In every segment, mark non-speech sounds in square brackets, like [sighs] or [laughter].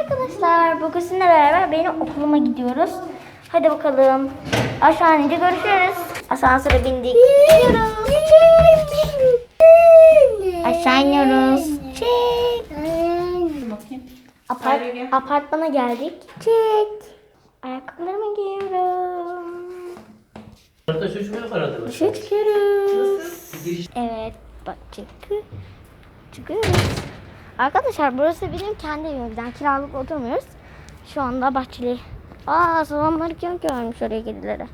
arkadaşlar. Bugün sizinle beraber benim okuluma gidiyoruz. Hadi bakalım. Aşağı inince görüşürüz. Asansöre bindik. Gidiyoruz. Aşağı iniyoruz. Çek. Apart apartmana geldik. Çek. Ayakkabılarımı giyiyorum. Orada çocuk var arada. Dışarı çıkıyoruz. Evet, bak çıkı. Çıkıyoruz. Arkadaşlar burası bizim kendi evimizden kiralık oturmuyoruz. Şu anda bahçeli. Aa, salamları kim görmüş oraya kedilere.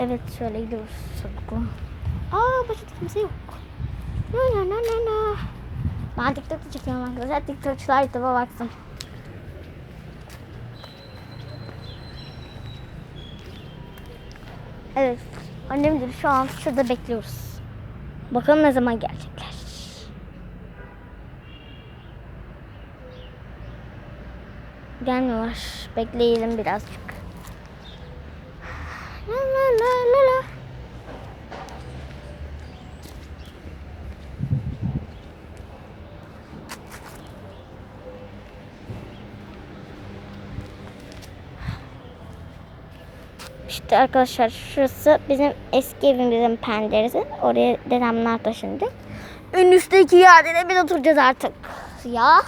Evet, şöyle gidiyoruz. Çabuk. Aa, bahçede kimse yok. La la la la la. Ben TikTok'ta çekiyorum arkadaşlar. TikTokçular YouTube'a baksın. Evet. Annemdir şu an şurada bekliyoruz. Bakalım ne zaman gelecekler. Gelmiyorlar. Bekleyelim birazcık. La la la la la. İşte arkadaşlar şurası bizim eski evimizin penceresi. Oraya dedemler taşındı. En üstteki yerde de biz oturacağız artık. Ya.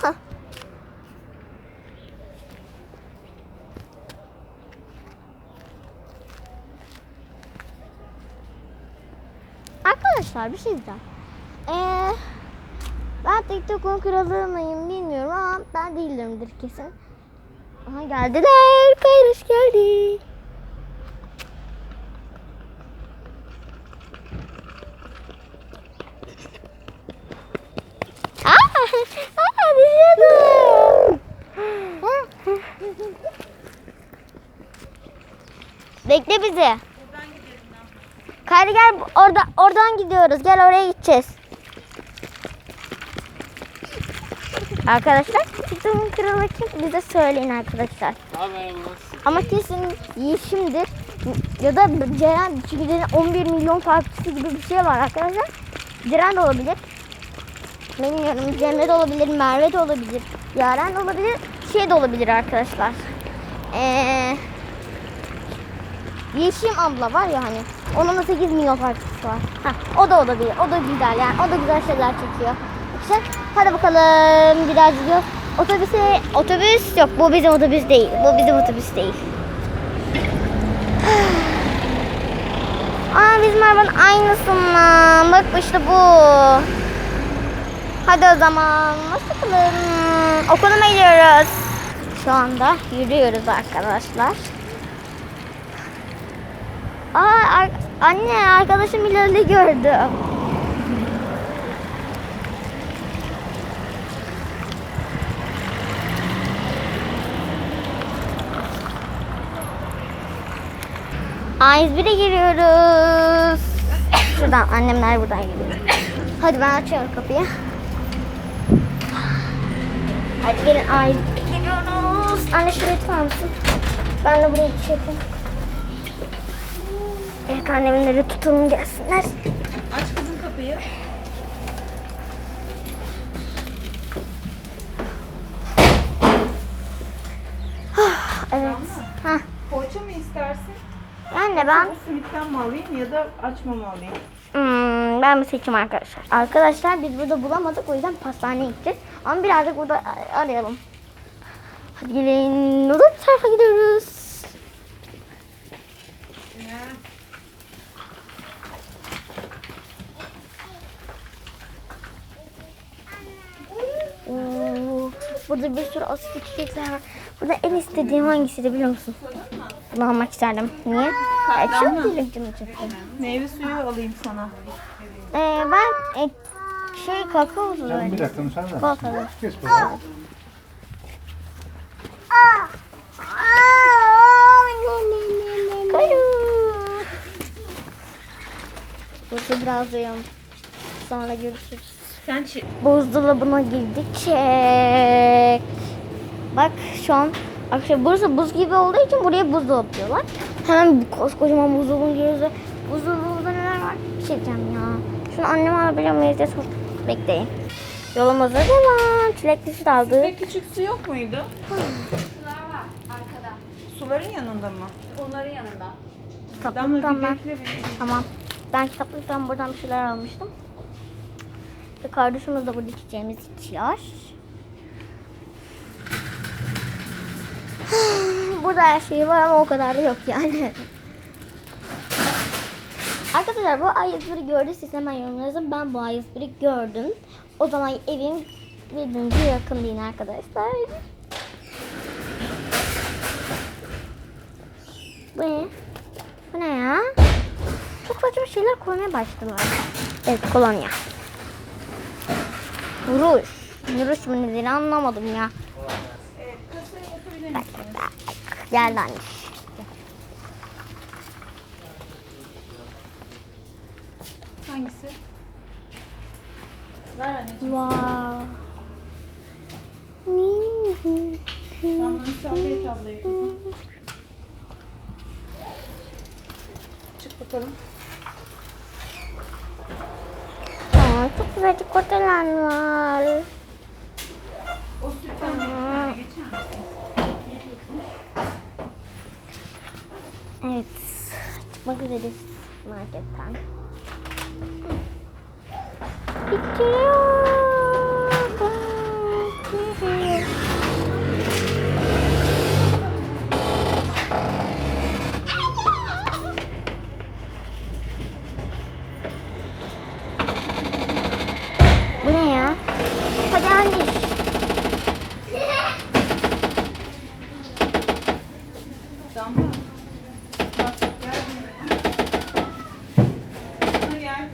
Arkadaşlar bir şey diyeceğim. Ee, ben TikTok'un kralı mıyım bilmiyorum ama ben değilimdir kesin. Aha geldiler. Kayış geldi. Aa, aa düşüyordum. Bekle bizi. Kayri gel orada oradan gidiyoruz. Gel oraya gideceğiz. Arkadaşlar TikTok'un kralı kim? Bize söyleyin arkadaşlar. Ama kesin Yeşim'dir. Ya da Ceren çünkü Ceren 11 milyon takipçisi gibi bir şey var arkadaşlar. Ceren de olabilir. Bilmiyorum Cemre de olabilir, Merve de olabilir, Yaren de olabilir, şey de olabilir arkadaşlar. Ee, Yeşim abla var ya hani, onun da 8 milyon takipçisi var. Heh, o da olabilir, o da güzel yani, o da güzel şeyler çekiyor. İşte hadi bakalım biraz gidiyor. Otobüse, otobüs yok bu bizim otobüs değil, bu bizim otobüs değil. Aa bizim arabanın aynısından, bak işte bu. Hadi o zaman nasıl kılın? Okuluma gidiyoruz. Şu anda yürüyoruz arkadaşlar. Aa ar- anne arkadaşım Hilal'i gördüm. A101'e giriyoruz. Şuradan annemler buradan giriyor. Hadi ben açıyorum kapıyı. Hadi gelin ay geliyoruz. Anne şuraya tutar mısın? Ben de buraya çekeyim. Evet annemleri tutalım gelsinler. Aç kızım kapıyı. Evet. Hah. Poğaça mı istersin? Anne ben Bu simitten mi alayım ya da açma mı alayım? hmm, ben bir seçim arkadaşlar. Arkadaşlar biz burada bulamadık o yüzden pastaneye gideceğiz. Ama birazcık burada arayalım. Hadi gelin. Öbür tarafa gidiyoruz. Oo, burada bir sürü asitli çiçekler var. Burada en istediğim hangisiydi biliyor musun? Bunu almak isterdim. Niye? E, çok güzel canım çekti. Meyve suyu alayım sana. Ee, ben e, şey kakao Sen bir söyleyeyim. dakika müsaade misin? Çikolatalı. Geç bakalım. Burada biraz uyuyalım. Sonra görüşürüz. Sen Buzdolabına girdik. Çek. Bak şu an Arkadaşlar burası buz gibi olduğu için buraya buzdolabı diyorlar. Hemen bir koskocaman buzdolabına giriyoruz ve buzdolabında neler var? Bir şey diyeceğim ya. Şunu anneme alabiliyor muyuz diye sor. Bekleyin. Yolumuza devam. çilekli süt aldık. Ve küçük su yok muydu? Suların yanında mı? Damla Kitaplıktan bir ben. Tamam. Ben kitaplıktan buradan bir şeyler almıştım. Ve kardeşimiz de burada içeceğimiz içiyor. [sighs] burada her şey var ama o kadar da yok yani. Arkadaşlar bu A101'i gördüyseniz hemen yorumlara yazın. Ben bu A101'i gördüm. O zaman evim birbirimize yakın değil arkadaşlar. Bu ne? Bu ne ya? Çok saçma şeyler koymaya başladılar. Evet kolonya. Vuruş. Vuruş mu nedir anlamadım ya. Kasayı yapabilir misiniz? Geldi anne. Hangisi? Ver anneciğim. Wow. Damla'nın sabriyet ablayı kızım. Çık bakalım. Güzel çikolatalar var. O sütten misin? Evet. Çıkmak üzereyiz marketten. Bitiriyor. Damla. Bak gel.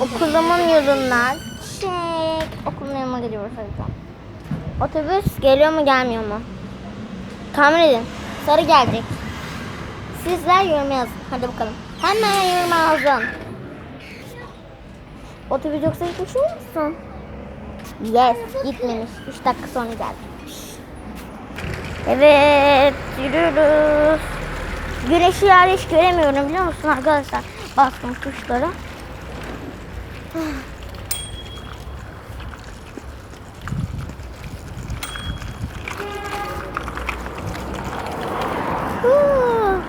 Okulumun yolundan çek. Okulun yanıma gidiyoruz hadi. Otobüs geliyor mu gelmiyor mu? Tahmin edin. Sarı gelecek. Sizler yorum yazın. Hadi bakalım. Hemen yorum yazın. Otobüs yoksa gitmiş musun? Yes gitmemiş. 3 dakika sonra geldi. Evet yürüyoruz. Güneşi yer hiç göremiyorum biliyor musun arkadaşlar? Bastım tuşlara. Huu,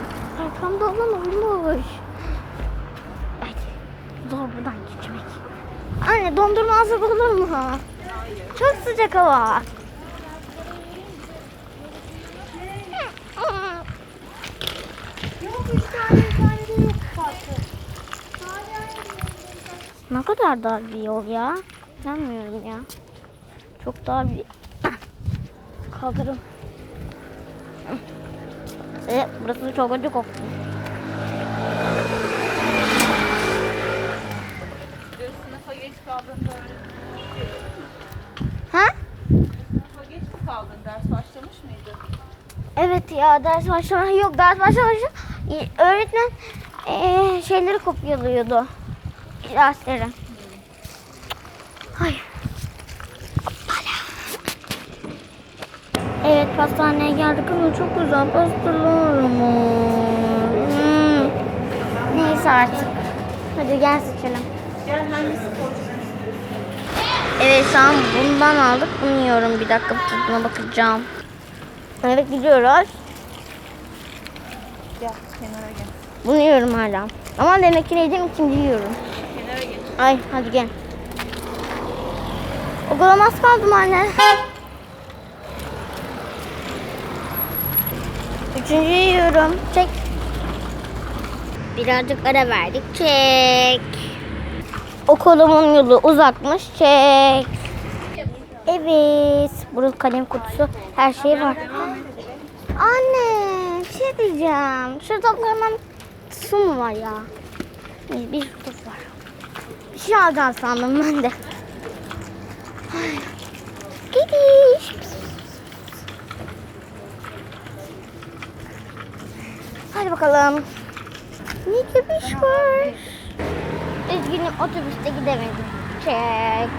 Arkamda olan olmuş. Ay, zor buradan geçmek. Anne dondurma hazır olur mu? Çok sıcak hava. Ne kadar dar bir yol ya. Bilmiyorum ya. Çok dar bir kaldırım. Evet, burası çok acı koktu. Sınıfa geç kaldığında. Ha? Sınıfa geç mi kaldın? Ders başlamış mıydı? Evet ya ders başlama yok ders başlamışı öğretmen eee, şeyleri kopyalıyordu dersleri. Ay. Evet pastaneye geldik ama çok güzel pastalar var. Hmm. Neyse artık. Hadi gel seçelim. Evet şu an bundan aldık. Bunu yiyorum. Bir dakika tadına bakacağım. Evet gidiyoruz. Gel kenara gel. Bunu yiyorum hala. Ama demek ki neydim ikinci yiyorum. Ay hadi gel. Okula az kaldım anne. Üçüncü yiyorum. Çek. Birazcık ara verdik. Çek. Okulumun yolu uzakmış. Çek. Evet. Burada kalem kutusu. Her şey var. Anne bir şey diyeceğim. Şurada hemen su mu var ya? Bir, bir su var. Alacağım sandım ben de. Gidiş. Hadi bakalım. Ne gibi iş var? Üzgünüm otobüste gidemedim. Çek.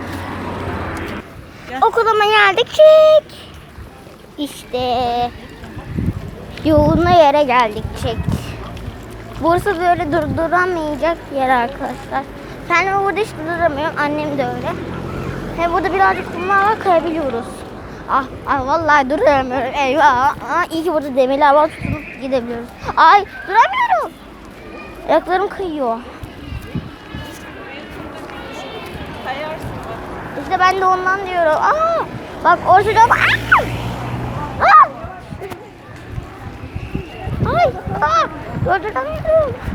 Okuluma geldik çek. İşte yoğunlu yere geldik çek. Burası böyle durduramayacak yer arkadaşlar. Kendimi burada hiç duramıyorum. Annem de öyle. Hem burada birazcık kumlar var kayabiliyoruz. Ah, ah vallahi duramıyorum. Eyvah. Ah, iyi ki burada demirler var tutunup gidebiliyoruz. Ay duramıyorum. Ayaklarım bak. İşte ben de ondan diyorum. Aa, bak ortada Aa! Aa! Ay, aa, durduramıyorum.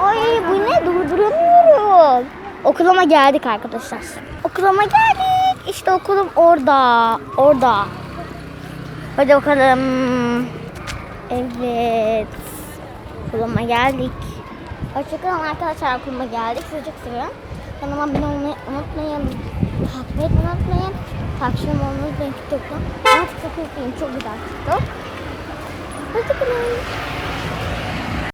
Ay bu ne? Durduramıyorum. Okuluma geldik arkadaşlar. Okuluma geldik. İşte okulum orada. Orada. Hadi bakalım. Evet. Okuluma geldik. Hoşçakalın arkadaşlar okuluma geldik. Sizi çok seviyorum. Kanalıma abone olmayı unutmayın. Takip etmeyi unutmayın. Takipçim olmayı unutmayın TikTok'ta. Ama TikTok yükleyin. Çok güzel TikTok. Hoşçakalın.